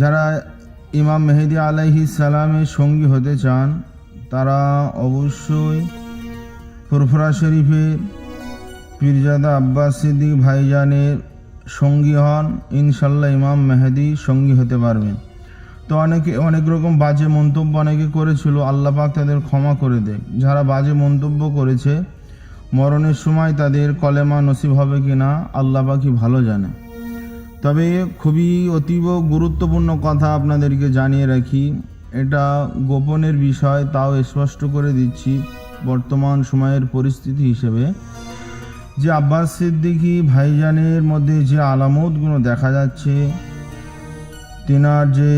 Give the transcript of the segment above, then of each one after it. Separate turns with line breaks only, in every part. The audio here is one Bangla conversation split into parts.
যারা ইমাম মেহেদি আলাইহি সালামের সঙ্গী হতে চান, তারা অবশ্যই ফুরফুরা শরীফের পীরজাদা আব্বাস সিদ্দিক ভাইজানের সঙ্গী হন। ইনশাল্লাহ ইমাম মেহেদি সঙ্গী হতে পারবেন। তো অনেকে অনেক রকম বাজে মন্তব্য অনেকে করেছিল, আল্লাহ পাক তাদের ক্ষমা করে দেয় যারা বাজে মন্তব্য করেছে, মরণের সময় তাদের কলেমা নসিব হবে কি না আল্লাহ পাকই ভালো জানে। তবে খুবই অতীব গুরুত্বপূর্ণ কথা আপনাদেরকে জানিয়ে রাখি। এটা গোপনের বিষয়, তাও স্পষ্ট করে দিচ্ছি বর্তমান সময়ের পরিস্থিতি হিসেবে। যে আব্বাস সিদ্দিকী ভাইজানের মধ্যে যে আলামতগুলো দেখা যাচ্ছে, তেনার যে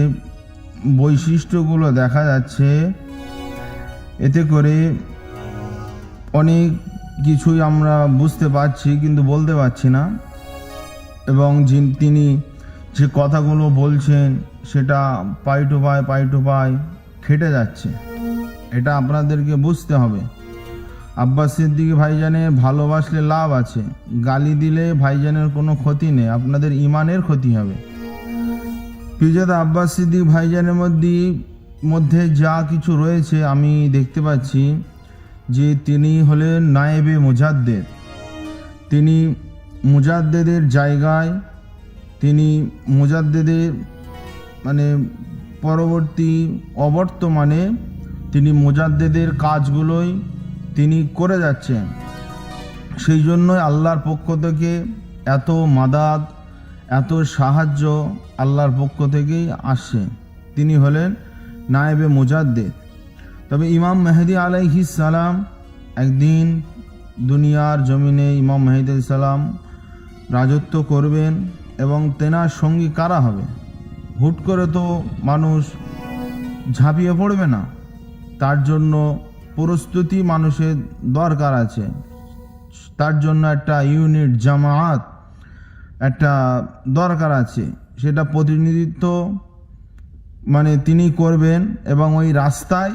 বৈশিষ্ট্যগুলো দেখা যাচ্ছে, এতে করে অনেক কিছুই আমরা বুঝতে পারছি কিন্তু বলতে পারছি না। এবং যিনি তিনি যে কথাগুলো বলছেন সেটা পাই টু পাই পাই টু পাই খেটে যাচ্ছে। এটা আপনাদেরকে বুঝতে হবে। আব্বাস সিদ্দিকি ভাইজানের ভালোবাসলে লাভ আছে, গালি দিলে ভাইজানের কোনো ক্ষতি নেই, আপনাদের ইমানের ক্ষতি হবে। পিজাদা আব্বাস সিদ্দিক ভাইজানের মধ্যে মধ্যে যা কিছু রয়েছে আমি দেখতে পাচ্ছি যে তিনি হলেন নায়েবে মুজাদ্দেদ। তিনি মুজাদ্দেদের জায়গায় তিনি মুজাদ্দেদের মানে পরবর্তী অবর্তমানে তিনি মুজাদ্দেদের কাজগুলোই তিনি করে যাচ্ছেন। সেই জন্যই আল্লাহর পক্ষ থেকে এত মাদাদ, এত সাহায্য আল্লাহর পক্ষ থেকেই আসছে। তিনি হলেন নায়েবে মুজাদ্দেদ। তবে ইমাম মেহেদি আলাইহিস সালাম একদিন দুনিয়ার জমিনে ইমাম মেহেদি সালাম রাজত্ব করবেন এবং তেনার সঙ্গী কারা হবে? হুট করে তো মানুষ ঝাঁপিয়ে পড়বে না। তার জন্য প্রস্তুতি মানুষের দরকার আছে। তার জন্য একটা ইউনিট জামায়াত একটা দরকার আছে। সেটা প্রতিনিধিত্ব মানে তিনি করবেন এবং ওই রাস্তায়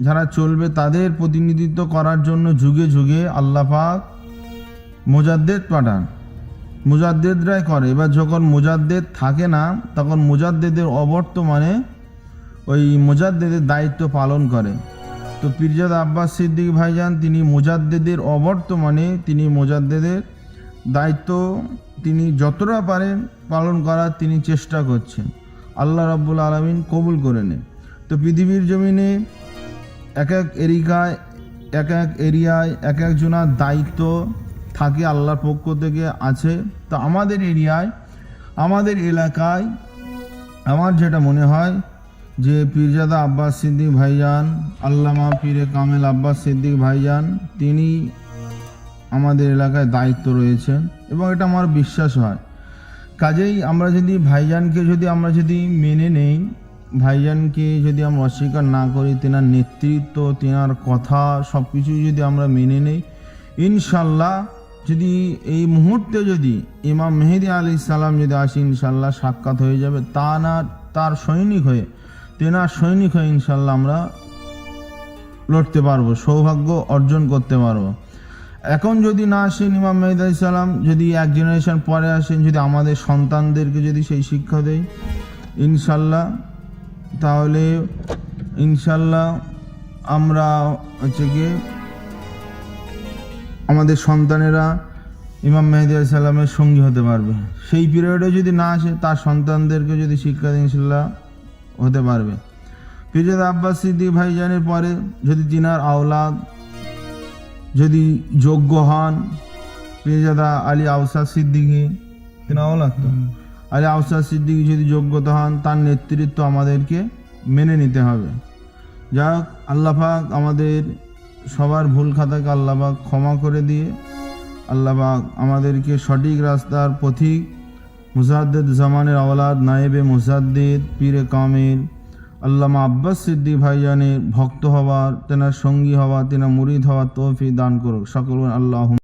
যারা চলবে তাদের প্রতিনিধিত্ব করার জন্য যুগে যুগে আল্লাহ পাক মুজাদ্দেদ পাঠান। মুজাদ্দেদরাই করে। এবার যখন মুজাদ্দেদ থাকে না, তখন মুজাদ্দেদের অবর্তমানে ওই মুজাদ্দেদের দায়িত্ব পালন করে। তো পিরজাদ আব্বাস সিদ্দিক ভাইজান, তিনি মুজাদ্দেদের অবর্তমানে তিনি মুজাদ্দেদের দায়িত্ব তিনি যতটা পারেন পালন করার তিনি চেষ্টা করছেন। আল্লাহ রাব্বুল আলমিন কবুল করে নেন। তো পৃথিবীর জমিনে এক এক এরিকায়, এক এক এরিয়ায়, এক একজনার দায়িত্ব থাকে, আল্লাহর পক্ষ থেকে আছে। তো আমাদের এরিয়ায়, আমাদের এলাকায় আমার যেটা মনে হয় যে পীরজাদা আব্বাস সিদ্দিক ভাইজান, আল্লামা পীরে কামেল আব্বাস সিদ্দিক ভাইজান, তিনি আমাদের এলাকায় দায়িত্ব রয়েছেন এবং এটা আমার বিশ্বাস হয়। কাজেই আমরা যদি ভাইজানকে যদি আমরা যদি মেনে নেই, ভাইজানকে যদি আমরা অস্বীকার না করি, তেনার নেতৃত্ব, তেনার কথা সব কিছুই যদি আমরা মেনে নেই, ইনশাল্লাহ যদি এই মুহূর্তে যদি ইমাম মেহেদি আলী সালাম যদি আসি ইনশাল্লাহ সাক্ষাৎ হয়ে যাবে। তা না, তার সৈনিক হয়ে, তেনার সৈনিক হয়ে ইনশাল্লাহ আমরা লড়তে পারব, সৌভাগ্য অর্জন করতে পারব। এখন যদি না আসেন ইমাম মেহেদ আলী সালাম, যদি এক জেনারেশন পরে আসেন যদি আমাদের সন্তানদেরকে যদি সেই শিক্ষা দেয় ইনশাল্লাহ তাহলে ইনশাল্লাহ আমরা হচ্ছে গিয়ে আমাদের সন্তানেরা ইমাম মেহেদি আলি সাল্লামের সঙ্গী হতে পারবে। সেই পিরিয়ডে যদি না আসে তার সন্তানদেরকে যদি শিক্ষা ইনশাল্লাহ হতে পারবে। ফিরজাদ আব্বাস সিদ্দিক ভাইজানের পরে যদি তিনার আওলাদ যদি যোগ্য হন ফিরজাদা আলী আউসাদ সিদ্দিকি তিনি আওলাদ তো? আলী আউসাদ সিদ্দিকি যদি যোগ্যতা হন তার নেতৃত্ব আমাদেরকে মেনে নিতে হবে। যাক আল্লাপাক আমাদের সবার ভুল খাতাকে আল্লাবাক ক্ষমা করে দিয়ে আল্লাবাক আমাদেরকে সঠিক রাস্তার পথিক মুজাদ্দেদ জামানের আওলাদ নায়েবে মুজাদ্দিদ পীরে কামিল, আল্লামা আব্বাস সিদ্দি ভাইজানের ভক্ত হওয়ার, তেনার সঙ্গী হওয়া তেনার মুরিদ হওয়ার তৌফি দান করুক। সকল আল্লাহ